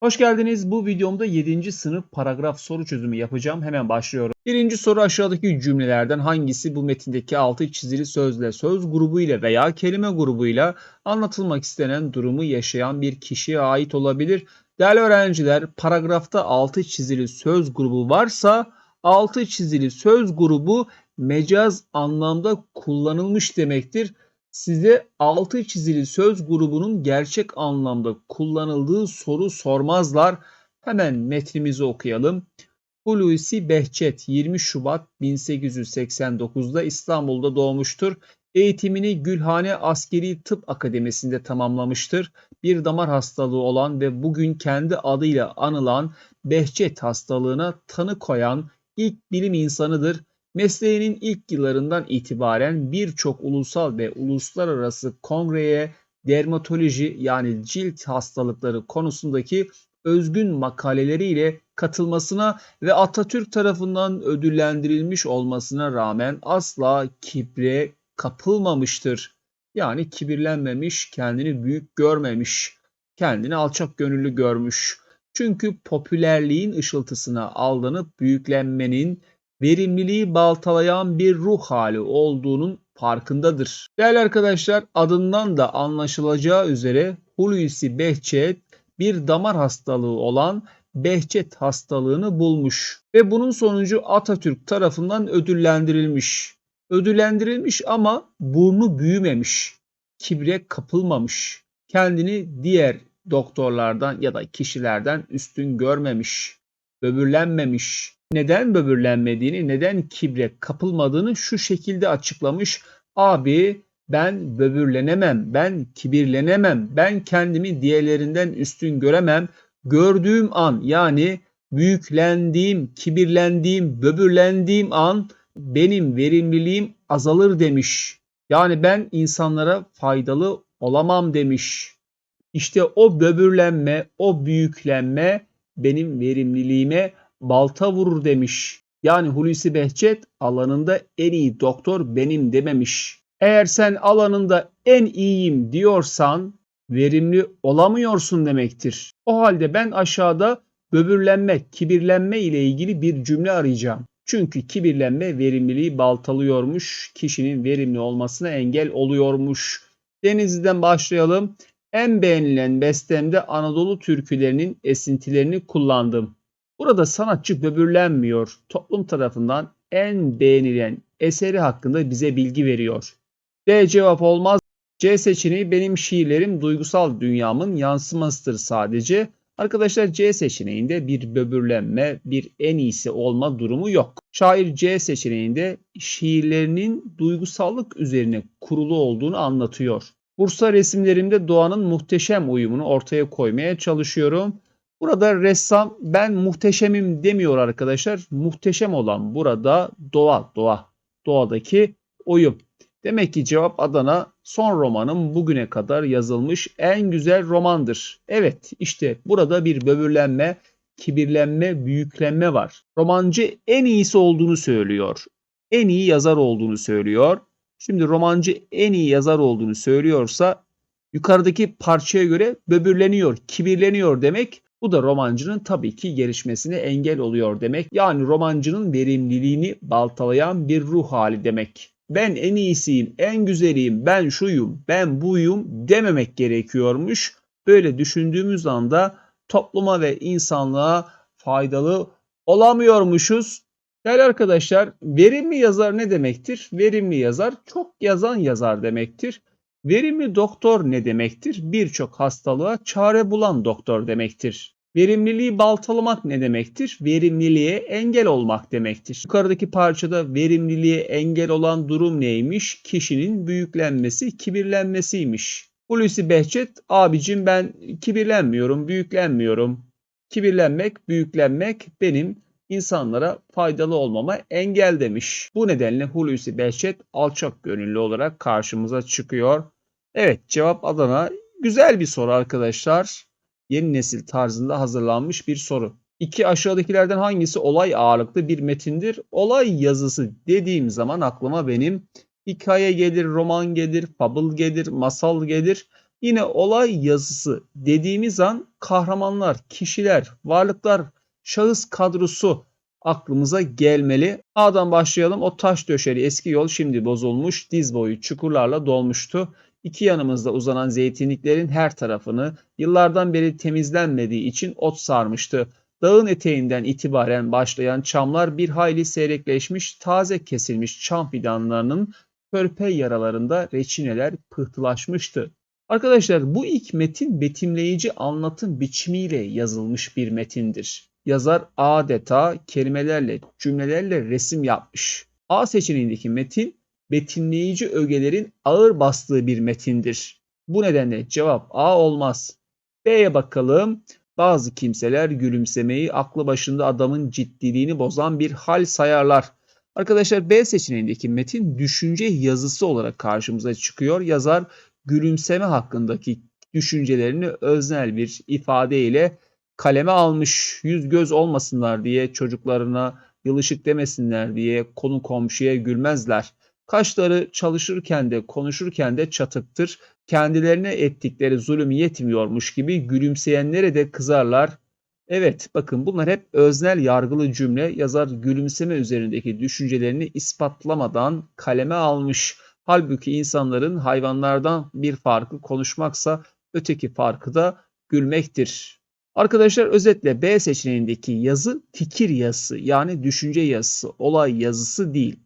Hoş geldiniz. Bu videomda 7. sınıf paragraf soru çözümü yapacağım. Hemen başlıyorum. Birinci soru aşağıdaki cümlelerden hangisi bu metindeki altı çizili sözle, söz grubu ile veya kelime grubuyla anlatılmak istenen durumu yaşayan bir kişiye ait olabilir? Değerli öğrenciler, paragrafta altı çizili söz grubu varsa altı çizili söz grubu mecaz anlamda kullanılmış demektir size altı çizili söz grubunun gerçek anlamda kullanıldığı soru sormazlar. Hemen metnimizi okuyalım. Hulusi Behçet 20 Şubat 1889'da İstanbul'da doğmuştur. Eğitimini Gülhane Askeri Tıp Akademisi'nde tamamlamıştır. Bir damar hastalığı olan ve bugün kendi adıyla anılan Behçet hastalığına tanı koyan ilk bilim insanıdır. Mesleğinin ilk yıllarından itibaren birçok ulusal ve uluslararası kongreye dermatoloji yani cilt hastalıkları konusundaki özgün makaleleriyle katılmasına ve Atatürk tarafından ödüllendirilmiş olmasına rağmen asla kibre kapılmamıştır. Yani kibirlenmemiş, kendini büyük görmemiş, kendini alçak gönüllü görmüş. Çünkü popülerliğin ışıltısına aldanıp büyüklenmenin verimliliği baltalayan bir ruh hali olduğunun farkındadır. Değerli arkadaşlar adından da anlaşılacağı üzere Hulusi Behçet bir damar hastalığı olan Behçet hastalığını bulmuş ve bunun sonucu Atatürk tarafından ödüllendirilmiş. Ödüllendirilmiş ama burnu büyümemiş, kibre kapılmamış, kendini diğer doktorlardan ya da kişilerden üstün görmemiş, böbürlenmemiş, neden böbürlenmediğini, neden kibre kapılmadığını şu şekilde açıklamış. Abi ben böbürlenemem, ben kibirlenemem, ben kendimi diğerlerinden üstün göremem. Gördüğüm an yani büyüklendiğim, kibirlendiğim, böbürlendiğim an benim verimliliğim azalır demiş. Yani ben insanlara faydalı olamam demiş. İşte o böbürlenme, o büyüklenme benim verimliliğime balta vurur demiş. Yani Hulusi Behçet alanında en iyi doktor benim dememiş. Eğer sen alanında en iyiyim diyorsan verimli olamıyorsun demektir. O halde ben aşağıda böbürlenme, kibirlenme ile ilgili bir cümle arayacağım. Çünkü kibirlenme verimliliği baltalıyormuş, kişinin verimli olmasına engel oluyormuş. Denizli'den başlayalım. En beğenilen bestemde Anadolu türkülerinin esintilerini kullandım. Burada sanatçı böbürlenmiyor. Toplum tarafından en beğenilen eseri hakkında bize bilgi veriyor. D cevap olmaz. C seçeneği benim şiirlerim duygusal dünyamın yansımasıdır sadece. Arkadaşlar C seçeneğinde bir böbürlenme, bir en iyisi olma durumu yok. Şair C seçeneğinde şiirlerinin duygusallık üzerine kurulu olduğunu anlatıyor. Bursa resimlerimde doğanın muhteşem uyumunu ortaya koymaya çalışıyorum. Burada ressam ben muhteşemim demiyor arkadaşlar. Muhteşem olan burada doğa, doğa. Doğadaki uyum. Demek ki cevap Adana son romanım bugüne kadar yazılmış en güzel romandır. Evet işte burada bir böbürlenme, kibirlenme, büyüklenme var. Romancı en iyisi olduğunu söylüyor. En iyi yazar olduğunu söylüyor. Şimdi romancı en iyi yazar olduğunu söylüyorsa yukarıdaki parçaya göre böbürleniyor, kibirleniyor demek. Bu da romancının tabii ki gelişmesine engel oluyor demek. Yani romancının verimliliğini baltalayan bir ruh hali demek. Ben en iyisiyim, en güzeliyim, ben şuyum, ben buyum dememek gerekiyormuş. Böyle düşündüğümüz anda topluma ve insanlığa faydalı olamıyormuşuz. Değerli arkadaşlar, verimli yazar ne demektir? Verimli yazar çok yazan yazar demektir. Verimli doktor ne demektir? Birçok hastalığa çare bulan doktor demektir. Verimliliği baltalamak ne demektir? Verimliliğe engel olmak demektir. Yukarıdaki parçada verimliliğe engel olan durum neymiş? Kişinin büyüklenmesi, kibirlenmesiymiş. Hulusi Behçet, abicim ben kibirlenmiyorum, büyüklenmiyorum. Kibirlenmek, büyüklenmek benim insanlara faydalı olmama engel demiş. Bu nedenle Hulusi Behçet alçak gönüllü olarak karşımıza çıkıyor. Evet cevap Adana. Güzel bir soru arkadaşlar. Yeni nesil tarzında hazırlanmış bir soru. İki aşağıdakilerden hangisi olay ağırlıklı bir metindir? Olay yazısı dediğim zaman aklıma benim hikaye gelir, roman gelir, fable gelir, masal gelir. Yine olay yazısı dediğimiz an kahramanlar, kişiler, varlıklar, şahıs kadrosu aklımıza gelmeli. A'dan başlayalım. O taş döşeli eski yol şimdi bozulmuş, diz boyu çukurlarla dolmuştu. İki yanımızda uzanan zeytinliklerin her tarafını yıllardan beri temizlenmediği için ot sarmıştı. Dağın eteğinden itibaren başlayan çamlar bir hayli seyrekleşmiş, taze kesilmiş çam fidanlarının körpe yaralarında reçineler pıhtılaşmıştı. Arkadaşlar bu ilk metin betimleyici anlatım biçimiyle yazılmış bir metindir. Yazar adeta kelimelerle, cümlelerle resim yapmış. A seçeneğindeki metin betimleyici ögelerin ağır bastığı bir metindir. Bu nedenle cevap A olmaz. B'ye bakalım. Bazı kimseler gülümsemeyi aklı başında adamın ciddiliğini bozan bir hal sayarlar. Arkadaşlar B seçeneğindeki metin düşünce yazısı olarak karşımıza çıkıyor. Yazar gülümseme hakkındaki düşüncelerini öznel bir ifadeyle kaleme almış. Yüz göz olmasınlar diye çocuklarına yılışık demesinler diye konu komşuya gülmezler. Kaşları çalışırken de konuşurken de çatıktır. Kendilerine ettikleri zulüm yetmiyormuş gibi gülümseyenlere de kızarlar. Evet bakın bunlar hep öznel yargılı cümle yazar gülümseme üzerindeki düşüncelerini ispatlamadan kaleme almış. Halbuki insanların hayvanlardan bir farkı konuşmaksa öteki farkı da gülmektir. Arkadaşlar özetle B seçeneğindeki yazı fikir yazısı yani düşünce yazısı, olay yazısı değil.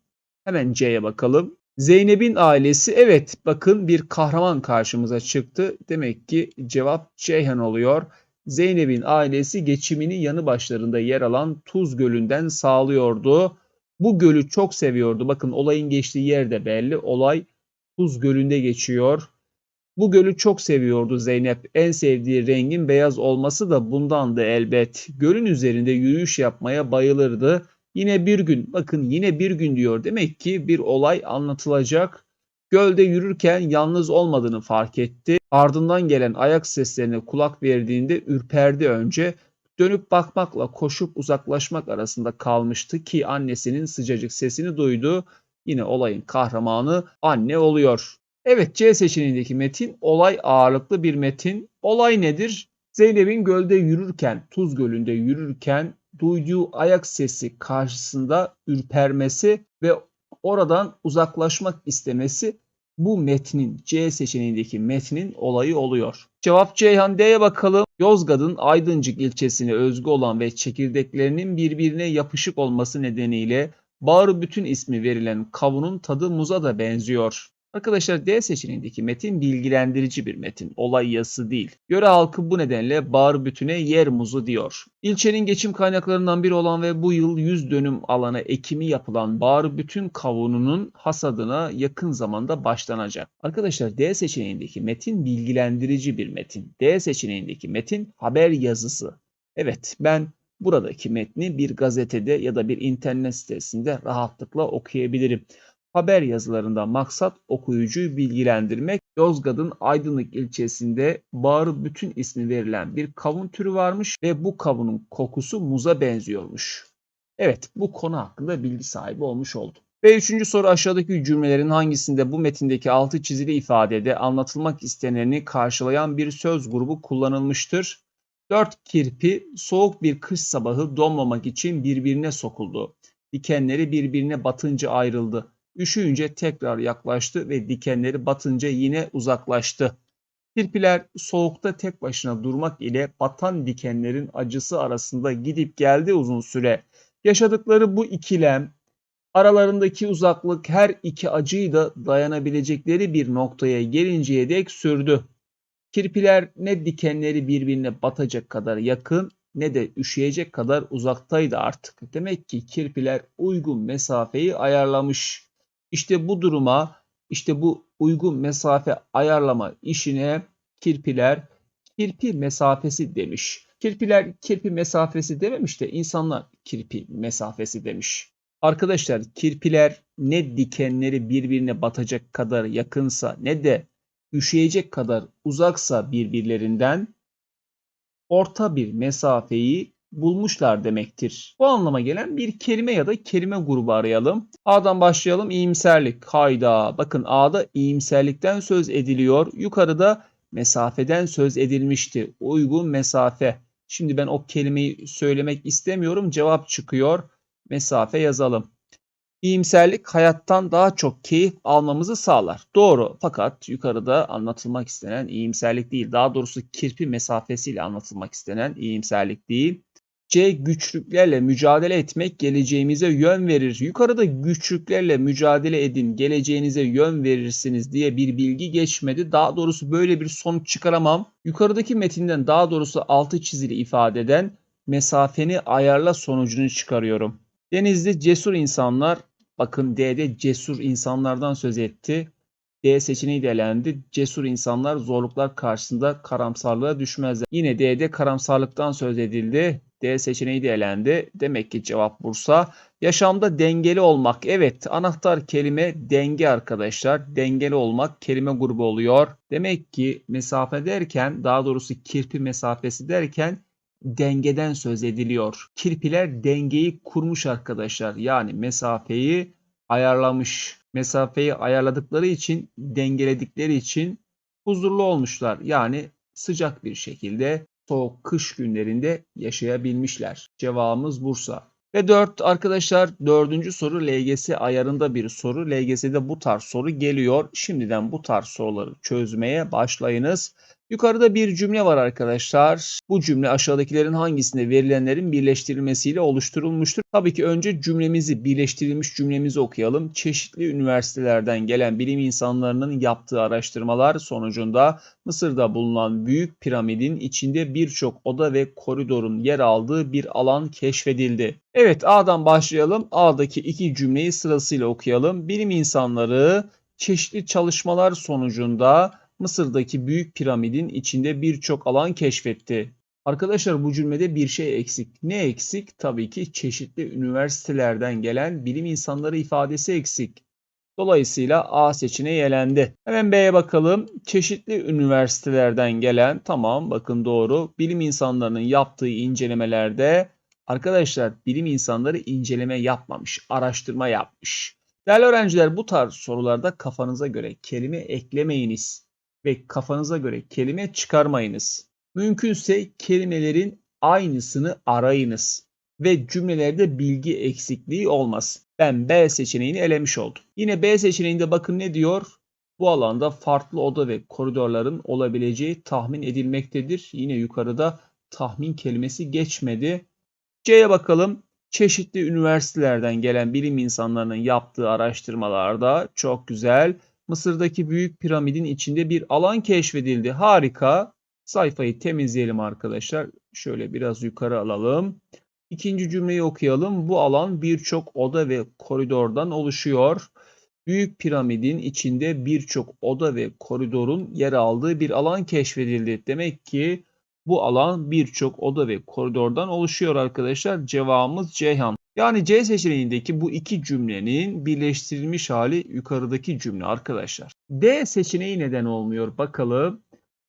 Hemen C'ye bakalım. Zeynep'in ailesi evet bakın bir kahraman karşımıza çıktı. Demek ki cevap Ceyhan oluyor. Zeynep'in ailesi geçimini yanı başlarında yer alan Tuz Gölü'nden sağlıyordu. Bu gölü çok seviyordu. Bakın olayın geçtiği yer de belli. Olay Tuz Gölü'nde geçiyor. Bu gölü çok seviyordu Zeynep. En sevdiği rengin beyaz olması da bundandı elbet. Gölün üzerinde yürüyüş yapmaya bayılırdı. Yine bir gün, bakın yine bir gün diyor. Demek ki bir olay anlatılacak. Gölde yürürken yalnız olmadığını fark etti. Ardından gelen ayak seslerine kulak verdiğinde ürperdi önce. Dönüp bakmakla koşup uzaklaşmak arasında kalmıştı ki annesinin sıcacık sesini duydu. Yine olayın kahramanı anne oluyor. Evet C seçeneğindeki metin olay ağırlıklı bir metin. Olay nedir? Zeynep'in gölde yürürken, Tuz Gölü'nde yürürken duyduğu ayak sesi karşısında ürpermesi ve oradan uzaklaşmak istemesi bu metnin C seçeneğindeki metnin olayı oluyor. Cevap Ceyhan D'ye bakalım. Yozgat'ın Aydıncık ilçesine özgü olan ve çekirdeklerinin birbirine yapışık olması nedeniyle Bağrı bütün ismi verilen kavunun tadı muza da benziyor. Arkadaşlar D seçeneğindeki metin bilgilendirici bir metin. Olay yazısı değil. Göre halkı bu nedenle bağır bütüne yer muzu diyor. İlçenin geçim kaynaklarından biri olan ve bu yıl 100 dönüm alana ekimi yapılan bağır bütün kavununun hasadına yakın zamanda başlanacak. Arkadaşlar D seçeneğindeki metin bilgilendirici bir metin. D seçeneğindeki metin haber yazısı. Evet ben buradaki metni bir gazetede ya da bir internet sitesinde rahatlıkla okuyabilirim. Haber yazılarında maksat okuyucuyu bilgilendirmek. Yozgat'ın Aydınlık ilçesinde bağrı bütün ismi verilen bir kavun türü varmış ve bu kavunun kokusu muza benziyormuş. Evet bu konu hakkında bilgi sahibi olmuş oldum. Ve üçüncü soru aşağıdaki cümlelerin hangisinde bu metindeki altı çizili ifadede anlatılmak isteneni karşılayan bir söz grubu kullanılmıştır? Dört kirpi soğuk bir kış sabahı donmamak için birbirine sokuldu. Dikenleri birbirine batınca ayrıldı. Üşüyünce tekrar yaklaştı ve dikenleri batınca yine uzaklaştı. Kirpiler soğukta tek başına durmak ile batan dikenlerin acısı arasında gidip geldi uzun süre. Yaşadıkları bu ikilem, aralarındaki uzaklık her iki acıyı da dayanabilecekleri bir noktaya gelinceye dek sürdü. Kirpiler ne dikenleri birbirine batacak kadar yakın ne de üşüyecek kadar uzaktaydı artık. Demek ki kirpiler uygun mesafeyi ayarlamış. İşte bu duruma, işte bu uygun mesafe ayarlama işine kirpiler kirpi mesafesi demiş. Kirpiler kirpi mesafesi dememiş de insanlar kirpi mesafesi demiş. Arkadaşlar kirpiler ne dikenleri birbirine batacak kadar yakınsa ne de üşüyecek kadar uzaksa birbirlerinden orta bir mesafeyi bulmuşlar demektir. Bu anlama gelen bir kelime ya da kelime grubu arayalım. A'dan başlayalım. İyimserlik. Hayda. Bakın A'da iyimserlikten söz ediliyor. Yukarıda mesafeden söz edilmişti. Uygun mesafe. Şimdi ben o kelimeyi söylemek istemiyorum. Cevap çıkıyor. Mesafe yazalım. İyimserlik hayattan daha çok keyif almamızı sağlar. Doğru fakat yukarıda anlatılmak istenen iyimserlik değil. Daha doğrusu kirpi mesafesiyle anlatılmak istenen iyimserlik değil. C. Güçlüklerle mücadele etmek geleceğimize yön verir. Yukarıda güçlüklerle mücadele edin, geleceğinize yön verirsiniz diye bir bilgi geçmedi. Daha doğrusu böyle bir sonuç çıkaramam. Yukarıdaki metinden daha doğrusu altı çizili ifade eden mesafeni ayarla sonucunu çıkarıyorum. Denizli cesur insanlar, bakın D'de cesur insanlardan söz etti. D seçeneği de elendi. Cesur insanlar zorluklar karşısında karamsarlığa düşmezler. Yine D'de karamsarlıktan söz edildi. D seçeneği de elendi. Demek ki cevap Bursa. Yaşamda dengeli olmak. Evet anahtar kelime denge arkadaşlar. Dengeli olmak kelime grubu oluyor. Demek ki mesafe derken daha doğrusu kirpi mesafesi derken dengeden söz ediliyor. Kirpiler dengeyi kurmuş arkadaşlar. Yani mesafeyi ayarlamış. Mesafeyi ayarladıkları için, dengeledikleri için huzurlu olmuşlar. Yani sıcak bir şekilde soğuk kış günlerinde yaşayabilmişler. Cevabımız Bursa. Ve 4 arkadaşlar dördüncü soru LGS ayarında bir soru. LGS'de bu tarz soru geliyor. Şimdiden bu tarz soruları çözmeye başlayınız. Yukarıda bir cümle var arkadaşlar. Bu cümle aşağıdakilerin hangisinde verilenlerin birleştirilmesiyle oluşturulmuştur? Tabii ki önce cümlemizi, birleştirilmiş cümlemizi okuyalım. Çeşitli üniversitelerden gelen bilim insanlarının yaptığı araştırmalar sonucunda Mısır'da bulunan büyük piramidin içinde birçok oda ve koridorun yer aldığı bir alan keşfedildi. Evet A'dan başlayalım. A'daki iki cümleyi sırasıyla okuyalım. Bilim insanları çeşitli çalışmalar sonucunda Mısır'daki büyük piramidin içinde birçok alan keşfetti. Arkadaşlar bu cümlede bir şey eksik. Ne eksik? Tabii ki çeşitli üniversitelerden gelen bilim insanları ifadesi eksik. Dolayısıyla A seçeneği elendi. Hemen B'ye bakalım. Çeşitli üniversitelerden gelen, tamam bakın doğru, bilim insanlarının yaptığı incelemelerde arkadaşlar bilim insanları inceleme yapmamış, araştırma yapmış. Değerli öğrenciler bu tarz sorularda kafanıza göre kelime eklemeyiniz ve kafanıza göre kelime çıkarmayınız. Mümkünse kelimelerin aynısını arayınız ve cümlelerde bilgi eksikliği olmaz. Ben B seçeneğini elemiş oldum. Yine B seçeneğinde bakın ne diyor? Bu alanda farklı oda ve koridorların olabileceği tahmin edilmektedir. Yine yukarıda tahmin kelimesi geçmedi. C'ye bakalım. Çeşitli üniversitelerden gelen bilim insanlarının yaptığı araştırmalarda çok güzel Mısır'daki büyük piramidin içinde bir alan keşfedildi. Harika. Sayfayı temizleyelim arkadaşlar. Şöyle biraz yukarı alalım. İkinci cümleyi okuyalım. Bu alan birçok oda ve koridordan oluşuyor. Büyük piramidin içinde birçok oda ve koridorun yer aldığı bir alan keşfedildi. Demek ki bu alan birçok oda ve koridordan oluşuyor arkadaşlar. Cevabımız Ceyhan. Yani C seçeneğindeki bu iki cümlenin birleştirilmiş hali yukarıdaki cümle arkadaşlar. D seçeneği neden olmuyor bakalım.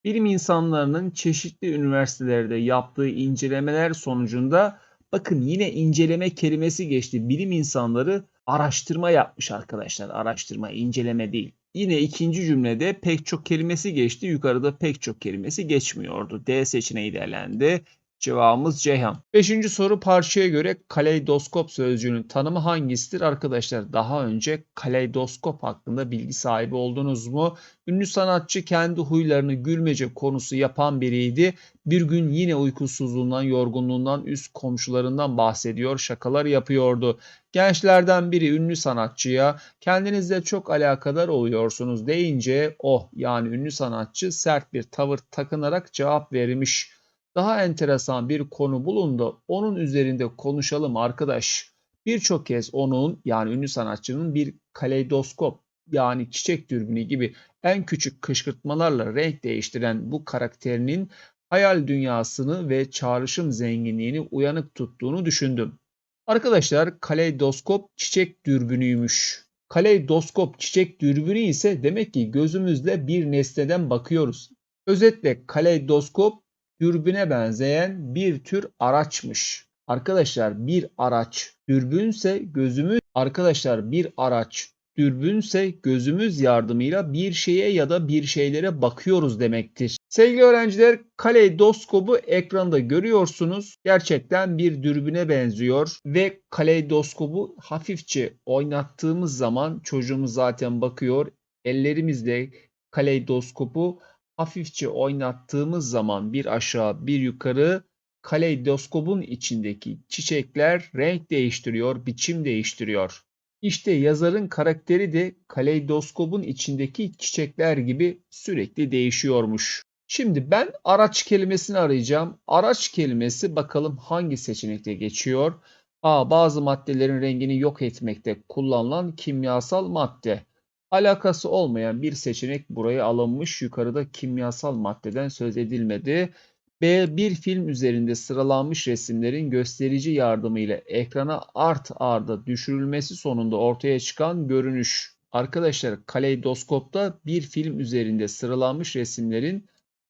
Bilim insanlarının çeşitli üniversitelerde yaptığı incelemeler sonucunda bakın yine inceleme kelimesi geçti. Bilim insanları araştırma yapmış arkadaşlar. Araştırma, inceleme değil. Yine ikinci cümlede pek çok kelimesi geçti. Yukarıda pek çok kelimesi geçmiyordu. D seçeneği de elendi. Cevabımız Ceyhan. Beşinci soru parçaya göre kaleidoskop sözcüğünün tanımı hangisidir? Arkadaşlar daha önce kaleidoskop hakkında bilgi sahibi oldunuz mu? Ünlü sanatçı kendi huylarını gülmece konusu yapan biriydi. Bir gün yine uykusuzluğundan, yorgunluğundan, üst komşularından bahsediyor, şakalar yapıyordu. Gençlerden biri ünlü sanatçıya kendinizle çok alakadar oluyorsunuz deyince oh yani ünlü sanatçı sert bir tavır takınarak cevap vermiş. Daha enteresan bir konu bulundu. Onun üzerinde konuşalım arkadaş. Birçok kez onun yani ünlü sanatçının bir kaleidoskop yani çiçek dürbünü gibi en küçük kışkırtmalarla renk değiştiren bu karakterinin hayal dünyasını ve çağrışım zenginliğini uyanık tuttuğunu düşündüm. Arkadaşlar kaleidoskop çiçek dürbünüymüş. Kaleidoskop çiçek dürbünü ise demek ki gözümüzle bir nesneden bakıyoruz. Özetle kaleidoskop dürbüne benzeyen bir tür araçmış. Arkadaşlar bir araç dürbünse gözümüz arkadaşlar bir araç Dürbünse gözümüz yardımıyla bir şeye ya da bir şeylere bakıyoruz demektir. Sevgili öğrenciler, kaleidoskopu ekranda görüyorsunuz. Gerçekten bir dürbüne benziyor ve kaleidoskopu hafifçe oynattığımız zaman çocuğumuz zaten bakıyor. Ellerimizle kaleidoskopu hafifçe oynattığımız zaman bir aşağı bir yukarı kaleidoskopun içindeki çiçekler renk değiştiriyor, biçim değiştiriyor. İşte yazarın karakteri de kaleidoskopun içindeki çiçekler gibi sürekli değişiyormuş. Şimdi ben araç kelimesini arayacağım. Araç kelimesi bakalım hangi seçenekte geçiyor? A. Bazı maddelerin rengini yok etmekte kullanılan kimyasal madde. Alakası olmayan bir seçenek buraya alınmış. Yukarıda kimyasal maddeden söz edilmedi. B. Bir film üzerinde sıralanmış resimlerin gösterici yardımıyla ekrana art arda düşürülmesi sonunda ortaya çıkan görünüş. Arkadaşlar kaleidoskopta bir film üzerinde sıralanmış resimlerin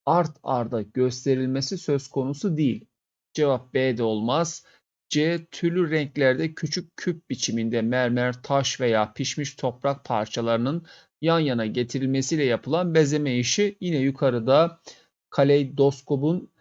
art arda gösterilmesi söz konusu değil. Cevap B de olmaz. C. Türlü renklerde küçük küp biçiminde mermer, taş veya pişmiş toprak parçalarının yan yana getirilmesiyle yapılan bezeme işi yine yukarıda kaleidoskopun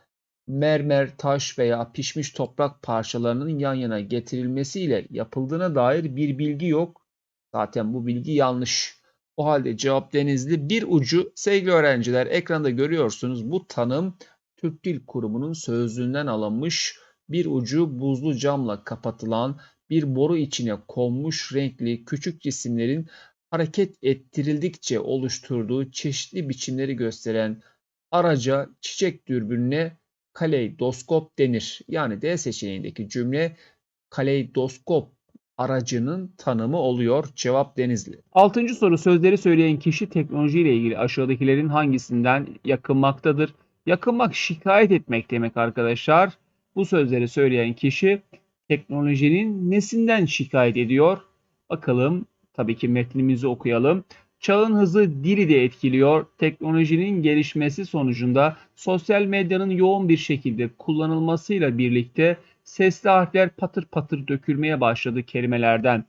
mermer, taş veya pişmiş toprak parçalarının yan yana getirilmesiyle yapıldığına dair bir bilgi yok. Zaten bu bilgi yanlış. O halde cevap denizli bir ucu sevgili öğrenciler ekranda görüyorsunuz bu tanım Türk Dil Kurumu'nun sözlüğünden alınmış bir ucu buzlu camla kapatılan bir boru içine konmuş renkli küçük cisimlerin hareket ettirildikçe oluşturduğu çeşitli biçimleri gösteren araca çiçek dürbününe kaleidoskop denir. Yani D seçeneğindeki cümle kaleidoskop aracının tanımı oluyor. Cevap Denizli. Altıncı soru sözleri söyleyen kişi teknolojiyle ilgili aşağıdakilerin hangisinden yakınmaktadır? Yakınmak şikayet etmek demek arkadaşlar. Bu sözleri söyleyen kişi teknolojinin nesinden şikayet ediyor? Bakalım tabii ki metnimizi okuyalım. Çağın hızı dili de etkiliyor. Teknolojinin gelişmesi sonucunda sosyal medyanın yoğun bir şekilde kullanılmasıyla birlikte sesli harfler patır patır dökülmeye başladı kelimelerden.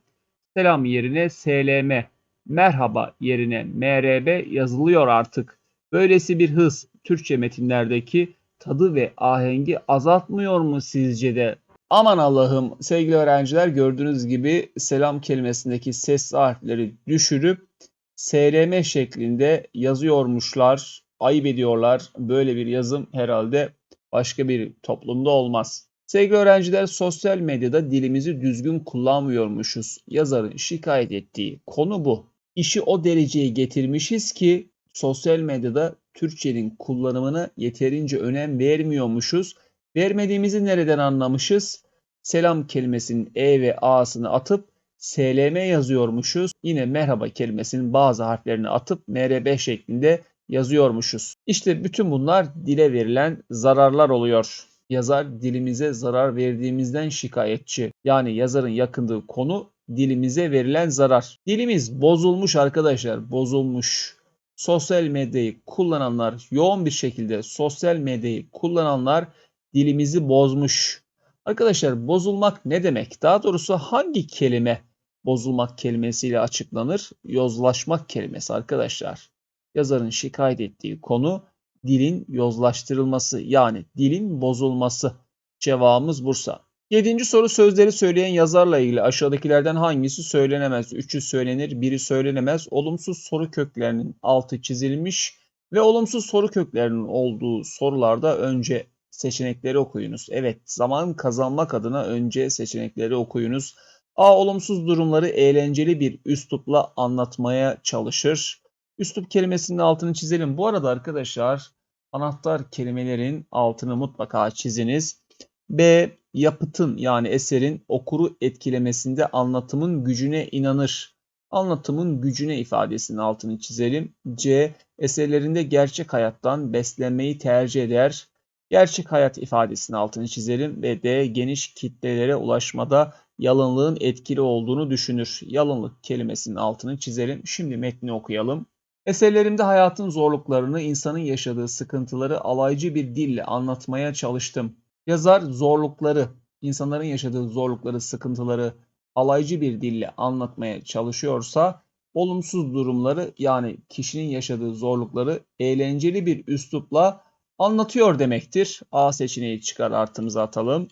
Selam yerine SLM, merhaba yerine MRB yazılıyor artık. Böylesi bir hız Türkçe metinlerdeki tadı ve ahengi azaltmıyor mu sizce de? Aman Allah'ım sevgili öğrenciler gördüğünüz gibi selam kelimesindeki ses harfleri düşürüp SRM şeklinde yazıyormuşlar. Ayıp ediyorlar. Böyle bir yazım herhalde başka bir toplumda olmaz. Sevgili öğrenciler sosyal medyada dilimizi düzgün kullanmıyormuşuz. Yazarın şikayet ettiği konu bu. İşi o dereceye getirmişiz ki sosyal medyada Türkçenin kullanımına yeterince önem vermiyormuşuz. Vermediğimizi nereden anlamışız? Selam kelimesinin E ve A'sını atıp SLM yazıyormuşuz. Yine merhaba kelimesinin bazı harflerini atıp MRB şeklinde yazıyormuşuz. İşte bütün bunlar dile verilen zararlar oluyor. Yazar dilimize zarar verdiğimizden şikayetçi. Yani yazarın yakındığı konu dilimize verilen zarar. Dilimiz bozulmuş arkadaşlar, bozulmuş. Sosyal medyayı kullananlar, yoğun bir şekilde sosyal medyayı kullananlar dilimizi bozmuş. Arkadaşlar bozulmak ne demek? Daha doğrusu hangi kelime bozulmak kelimesiyle açıklanır? Yozlaşmak kelimesi arkadaşlar. Yazarın şikayet ettiği konu dilin yozlaştırılması yani dilin bozulması. Cevabımız Bursa. Yedinci soru sözleri söyleyen yazarla ilgili aşağıdakilerden hangisi söylenemez? Üçü söylenir, biri söylenemez. Olumsuz soru köklerinin altı çizilmiş ve olumsuz soru köklerinin olduğu sorularda önce seçenekleri okuyunuz. Evet, zaman kazanmak adına önce seçenekleri okuyunuz. A. Olumsuz durumları eğlenceli bir üslupla anlatmaya çalışır. Üslup kelimesinin altını çizelim. Bu arada arkadaşlar anahtar kelimelerin altını mutlaka çiziniz. B. Yapıtın yani eserin okuru etkilemesinde anlatımın gücüne inanır. Anlatımın gücüne ifadesinin altını çizelim. C. Eserlerinde gerçek hayattan beslenmeyi tercih eder. Gerçek hayat ifadesinin altını çizelim ve D. Geniş kitlelere ulaşmada yalınlığın etkili olduğunu düşünür. Yalınlık kelimesinin altını çizelim. Şimdi metni okuyalım. Eserlerimde hayatın zorluklarını, insanın yaşadığı sıkıntıları alaycı bir dille anlatmaya çalıştım. Yazar zorlukları, insanların yaşadığı zorlukları, sıkıntıları alaycı bir dille anlatmaya çalışıyorsa olumsuz durumları yani kişinin yaşadığı zorlukları eğlenceli bir üslupla anlatıyor demektir. A seçeneği çıkar artımıza atalım.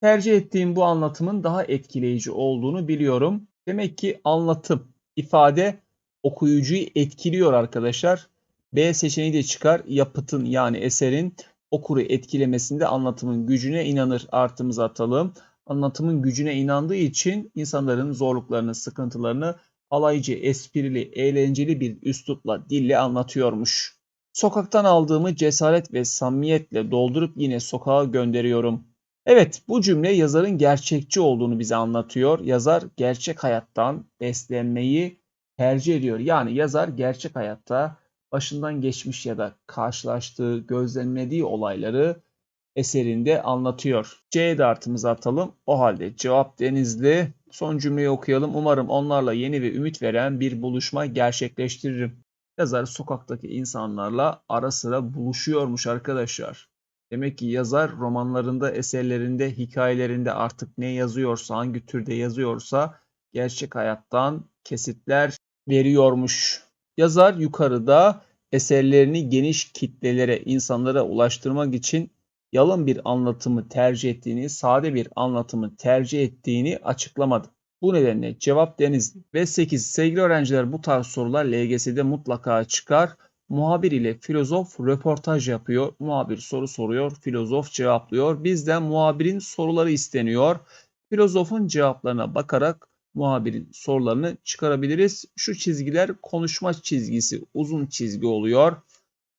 Tercih ettiğim bu anlatımın daha etkileyici olduğunu biliyorum. Demek ki anlatım, ifade okuyucuyu etkiliyor arkadaşlar. B seçeneği de çıkar. Yapıtın yani eserin okuru etkilemesinde anlatımın gücüne inanır. Artımızı atalım. Anlatımın gücüne inandığı için insanların zorluklarını, sıkıntılarını alaycı, esprili, eğlenceli bir üslupla, dille anlatıyormuş. Sokaktan aldığımı cesaret ve samimiyetle doldurup yine sokağa gönderiyorum. Evet, bu cümle yazarın gerçekçi olduğunu bize anlatıyor. Yazar gerçek hayattan beslenmeyi tercih ediyor. Yani yazar gerçek hayatta başından geçmiş ya da karşılaştığı, gözlemlediği olayları eserinde anlatıyor. C'ye de artımızı atalım. O halde cevap Denizli. Son cümleyi okuyalım. Umarım onlarla yeni ve ümit veren bir buluşma gerçekleştiririm. Yazar sokaktaki insanlarla ara sıra buluşuyormuş arkadaşlar. Demek ki yazar romanlarında, eserlerinde, hikayelerinde artık ne yazıyorsa, hangi türde yazıyorsa gerçek hayattan kesitler veriyormuş. Yazar yukarıda eserlerini geniş kitlelere, insanlara ulaştırmak için yalın bir anlatımı tercih ettiğini, sade bir anlatımı tercih ettiğini açıklamadı. Bu nedenle cevap Denizli. Ve 8. Sevgili öğrenciler bu tarz sorular LGS'de mutlaka çıkar. Muhabir ile filozof röportaj yapıyor. Muhabir soru soruyor, filozof cevaplıyor. Bizden muhabirin soruları isteniyor. Filozofun cevaplarına bakarak muhabirin sorularını çıkarabiliriz. Şu çizgiler konuşma çizgisi, uzun çizgi oluyor.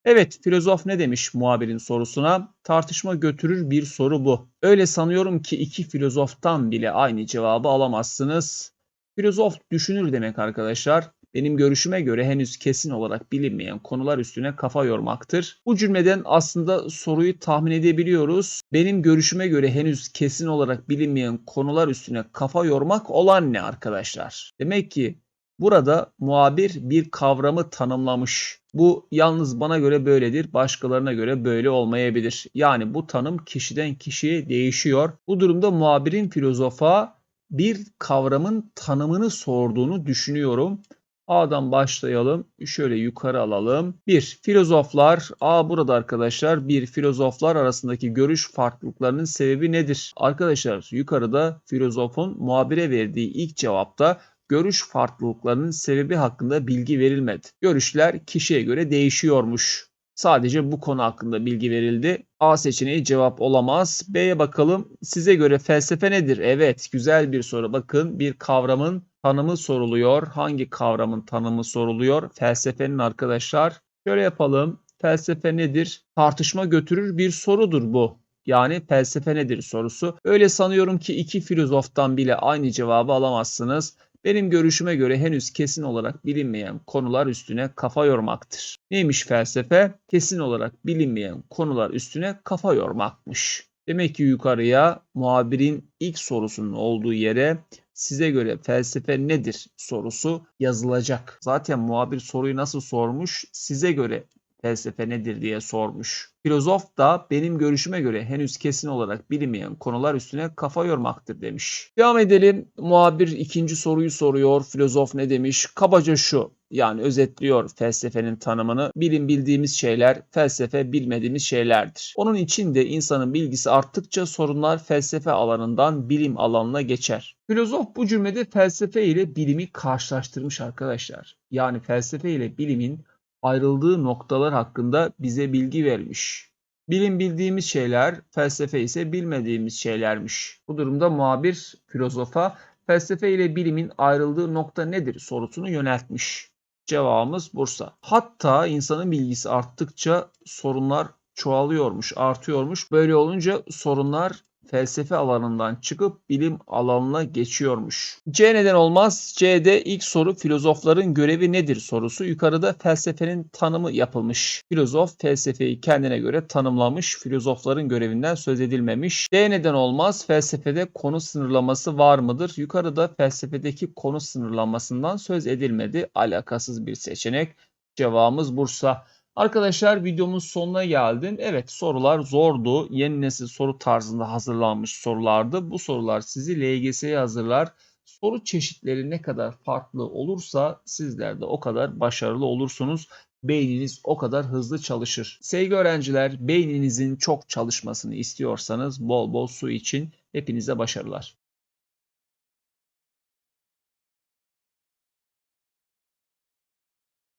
Evet, filozof ne demiş muhabirin sorusuna? Tartışma götürür bir soru bu. Öyle sanıyorum ki iki filozoftan bile aynı cevabı alamazsınız. Filozof düşünür demek arkadaşlar. Benim görüşüme göre henüz kesin olarak bilinmeyen konular üstüne kafa yormaktır. Bu cümleden aslında soruyu tahmin edebiliyoruz. Benim görüşüme göre henüz kesin olarak bilinmeyen konular üstüne kafa yormak olan ne arkadaşlar? Demek ki Burada muhabir bir kavramı tanımlamış. Bu yalnız bana göre böyledir, başkalarına göre böyle olmayabilir. Yani bu tanım kişiden kişiye değişiyor. Bu durumda muhabirin filozofa bir kavramın tanımını sorduğunu düşünüyorum. A'dan başlayalım. Şöyle yukarı alalım. Bir, filozoflar. A burada arkadaşlar. Bir, filozoflar arasındaki görüş farklılıklarının sebebi nedir? Arkadaşlar yukarıda filozofun muhabire verdiği ilk cevapta görüş farklılıklarının sebebi hakkında bilgi verilmedi. Görüşler kişiye göre değişiyormuş. Sadece bu konu hakkında bilgi verildi. A seçeneği cevap olamaz. B'ye bakalım. Size göre felsefe nedir? Evet, güzel bir soru. Bakın bir kavramın tanımı soruluyor. Hangi kavramın tanımı soruluyor? Felsefenin arkadaşlar. Şöyle yapalım. Felsefe nedir? Tartışma götürür bir sorudur bu. Yani felsefe nedir sorusu. Öyle sanıyorum ki iki filozoftan bile aynı cevabı alamazsınız. Benim görüşüme göre henüz kesin olarak bilinmeyen konular üstüne kafa yormaktır. Neymiş felsefe? Kesin olarak bilinmeyen konular üstüne kafa yormakmış. Demek ki yukarıya muhabirin ilk sorusunun olduğu yere size göre felsefe nedir sorusu yazılacak. Zaten muhabir soruyu nasıl sormuş? Size göre felsefe nedir diye sormuş. Filozof da benim görüşüme göre henüz kesin olarak bilinmeyen konular üstüne kafa yormaktır demiş. Devam edelim. Muhabir ikinci soruyu soruyor. Filozof ne demiş? Kabaca şu. Yani özetliyor felsefenin tanımını. Bilim bildiğimiz şeyler, felsefe bilmediğimiz şeylerdir. Onun için de insanın bilgisi arttıkça sorunlar felsefe alanından bilim alanına geçer. Filozof bu cümlede felsefe ile bilimi karşılaştırmış arkadaşlar. Yani felsefe ile bilimin ayrıldığı noktalar hakkında bize bilgi vermiş. Bilim bildiğimiz şeyler, felsefe ise bilmediğimiz şeylermiş. Bu durumda muhabir filozofa felsefe ile bilimin ayrıldığı nokta nedir sorusunu yöneltmiş. Cevabımız Bursa. Hatta insanın bilgisi arttıkça sorunlar çoğalıyormuş, artıyormuş. Böyle olunca sorunlar felsefe alanından çıkıp bilim alanına geçiyormuş. C neden olmaz? C'de ilk soru filozofların görevi nedir sorusu. Yukarıda felsefenin tanımı yapılmış. Filozof felsefeyi kendine göre tanımlamış. Filozofların görevinden söz edilmemiş. D neden olmaz? Felsefede konu sınırlaması var mıdır? Yukarıda felsefedeki konu sınırlamasından söz edilmedi. Alakasız bir seçenek. Cevabımız Bursa. Arkadaşlar videomun sonuna geldim. Evet sorular zordu. Yeni nesil soru tarzında hazırlanmış sorulardı. Bu sorular sizi LGS'ye hazırlar. Soru çeşitleri ne kadar farklı olursa sizler de o kadar başarılı olursunuz. Beyniniz o kadar hızlı çalışır. Sevgili öğrenciler, beyninizin çok çalışmasını istiyorsanız bol bol su için hepinize başarılar.